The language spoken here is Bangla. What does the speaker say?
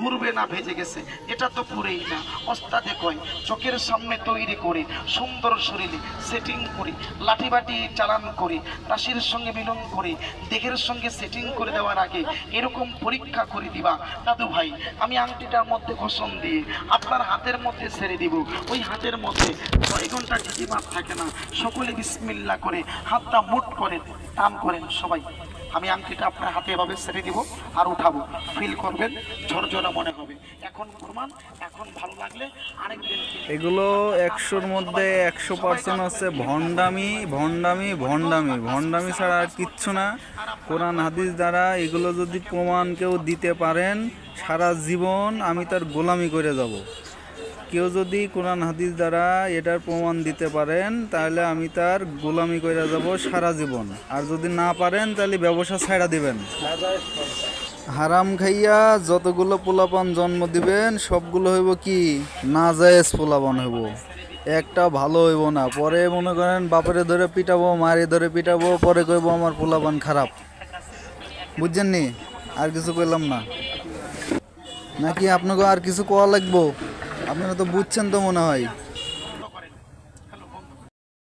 পূর্বে না ভেজে গেছে, এটা তো পুরেই না। ওস্তাদে কয়, চোখের সামনে তৈরি করে, সুন্দর শরীরে সেটিং করি লাঠি বাটি চালান করি রাশির সঙ্গে মিলন করে, দেহের সঙ্গে সেটিং করে দেওয়ার আগে এরকম পরীক্ষা করে দিবা। দাদু ভাই, আমি আংটিটার মধ্যে ঘোষণ দিয়ে আপনার হাতের মধ্যে ছেড়ে দিব। ওই হাতের মধ্যে ছয় ঘণ্টা টিকিমাত থাকে না। সকলে বিসমিল্লা করে হাতটা মুট করেন, টান করেন সবাই। আমি আংটিটা আপনার হাতে এভাবে ছেড়ে দিব আর উঠাবো। ফিল করবেন, ঝরঝরা মনে হবে। এখন প্রমাণ এখন ভালো লাগলে এগুলো একশোর মধ্যে একশো পার্সেন্ট হচ্ছে ভণ্ডামি ভণ্ডামি ভণ্ডামি। ভণ্ডামি ছাড়া আর কিচ্ছু না। কোরআন, হাদিস দ্বারা এগুলো যদি প্রমাণ কেউ দিতে পারেন, সারা জীবন আমি তার গোলামি করে যাব। কেউ যদি কোরআন হাদিস দ্বারা এটার প্রমাণ দিতে পারেন, তাহলে আমি তার গোলামি করে যাব সারা জীবন। আর যদি না পারেন, তাহলে ব্যবসা ছাড়া দিবেন। হারাম খাইয়া যতগুলো পোলাপান জন্ম দিবেন, সবগুলো হইব কি? না নাজায়েজ পোলাপান হইব। একটা ভালো হইব না। পরে মনে করেন বাপরে ধরে পিটাবো, মারে ধরে পিটাবো, পরে কইব আমার পোলাপান খারাপ। বুঝছেন নি? আর কিছু কইলাম না। নাকি আপনাকে আর কিছু কোয়া লাগবো? আপনারা তো বুঝছেন তো মনে হয়।